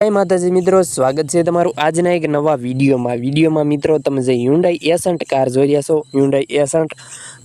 જય માતાજી, મિત્રો, સ્વાગત છે તમારું આજના એક નવા વિડીયોમાં. વિડીયોમાં, મિત્રો, તમે જે હ્યુન્ડાઈ એસન્ટ કાર જોઈ રહ્યા છો હ્યુન્ડાઈ એસન્ટ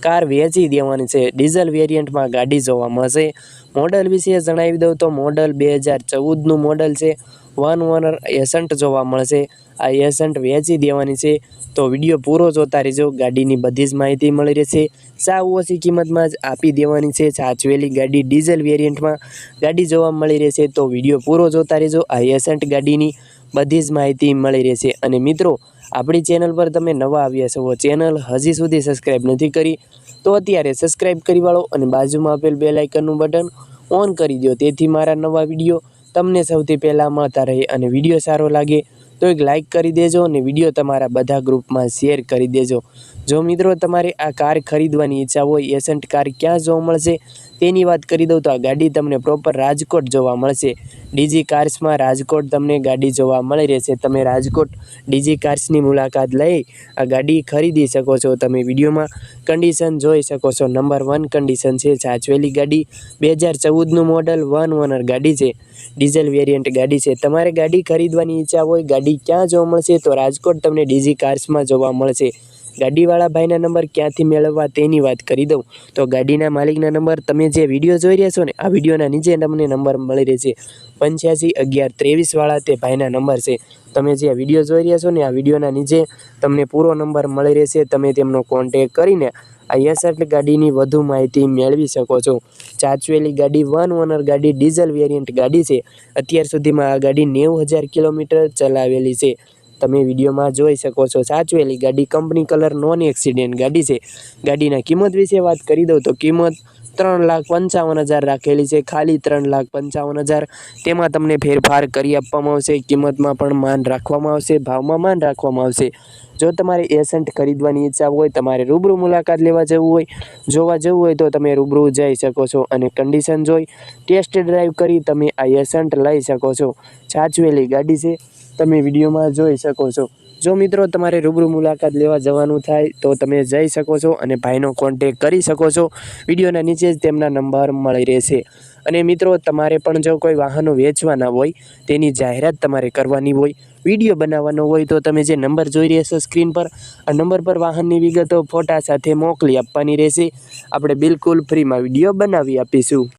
કાર વેચી દેવાની છે. ડીઝલ વેરિયન્ટમાં ગાડી જોવા મળશે. મોડલ વિશે જણાવી દઉં તો મોડલ બે હજાર ચૌદનું મોડલ છે. વન ઓનર એસન્ટ જોવા મળશે. આ એસન્ટ વેચી દેવાની છે. તો વીડિયો પૂરો જોતા રહેજો. ગાડીની બધી જ માહિતી મળી રહેશે. સાવ ઓછી કિંમતમાં જ આપી દેવાની છે સાચવેલી ગાડી ડીઝલ વેરિયન્ટમાં. ગાડી જોવા મળી રહેશે તો વીડિયો પૂરો જોતા રહેજો. આ એસન્ટ ગાડીની બધી જ માહિતી મળી રહેશે. અને મિત્રો, આપણી ચેનલ પર તમે નવા આવ્યા છો ચેનલ હજી સુધી સબસ્ક્રાઈબ નથી કરી, તો અત્યારે સબસ્ક્રાઈબ કરી વાળો અને બાજુમાં આપેલ બે લાઇકનનું બટન ઓન કરી દો તેથી મારા નવા વીડિયો તમને સૌથી પહેલાં મળતા રહે અને વીડિયો સારો લાગે તો એક લાઇક કરી દેજો અને વીડિયો તમારા બધા ગ્રુપમાં શેર કરી દેજો. જો મિત્રો તમારે આ કાર ખરીદવાની ઈચ્છા હોય એસન્ટ કાર ક્યાં જોવા મળશે? તેની વાત કરી દઉં તો આ ગાડી તમને પ્રોપર રાજકોટ જોવા મળશે. ડીજી કાર્સમાં રાજકોટ તમને ગાડી જોવા મળી રહેશે. તમે રાજકોટ ડીજી કાર્સની મુલાકાત લઈ આ ગાડી ખરીદી શકો છો. તમે વિડીયોમાં કન્ડિશન જોઈ શકો છો. નંબર વન કન્ડિશન છે સાચવેલી ગાડી. બે હજાર ચૌદનું મોડલ વન ઓનર ગાડી છે. ડીઝલ વેરિયન્ટ ગાડી છે. તમારે ગાડી ખરીદવાની ઈચ્છા હોય, ગાડી ક્યાં જોવા મળશે તો રાજકોટ તમને ડીજી કાર્સમાં જોવા મળશે. ગાડીવાળા ભાઈના નંબર ક્યાંથી મેળવવા તેની વાત કરી દઉં. તો ગાડીના માલિકના નંબર તમે જે વીડિયો જોઈ રહ્યા છો ને, આ વિડીયોના નીચે તમને નંબર મળી રહેશે. પંચ્યાસી અગિયાર ત્રેવીસવાળા તે ભાઈના નંબર છે. તમે જે વીડિયો જોઈ રહ્યા છો ને, આ વિડીયોના નીચે તમને પૂરો નંબર મળી રહેશે. તમે તેમનો કોન્ટેક કરીને આ યસર્ટ ગાડીની વધુ માહિતી મેળવી શકો છો. ચાચવેલી ગાડી વન ઓનર ગાડી ડીઝલ વેરિયન્ટ ગાડી છે. અત્યાર સુધીમાં આ ગાડી નેવું હજાર કિલોમીટર ચલાવેલી છે. તમે વિડીયોમાં જોઈ શકો છો. સાચવેલી ગાડી કંપની કલર નોન એક્સિડન્ટ ગાડી છે. ગાડીના કિંમત વિશે વાત કરી દઉં તો કિંમત ત્રણ લાખ પંચાવન હજાર રાખેલી છે. ખાલી ત્રણ લાખ પંચાવન હજાર. તેમાં તમને ફેરફાર કરી આપવામાં આવશે. કિંમતમાં પણ માન રાખવામાં આવશે. ભાવમાં માન રાખવામાં આવશે. જો તમારે એસન્ટ ખરીદવાની ઈચ્છા હોય, તમારે રૂબરૂ મુલાકાત લેવા જવું હોય, જોવા જવું હોય તો તમે રૂબરૂ જઈ શકો છો અને કન્ડિશન જોઈ. ટેસ્ટ ડ્રાઈવ કરી તમે આ એસન્ટ લઈ શકો છો. સાચવેલી ગાડી છે. તમે વિડીયોમાં જોઈ શકો છો. જો મિત્રો તમારે રૂબરૂ મુલાકાત લેવા જવાનું થાય તો તમે જઈ શકો છો અને ભાઈનો કોન્ટેક કરી શકો છો. વિડીયોના નીચે જ તેમના નંબર મળી રહેશે. અને મિત્રો, તમારે પણ જો કોઈ વાહનો વેચવાના હોય, તેની જાહેરાત તમારે કરવાની હોય, વીડિયો બનાવવાનો હોય, તો તમે જે નંબર જોઈ રહેશો સ્ક્રીન પર, આ નંબર પર વાહનની વિગતો ફોટા સાથે મોકલી આપવાની રહેશે. આપણે બિલકુલ ફ્રીમાં વીડિયો બનાવી આપીશું.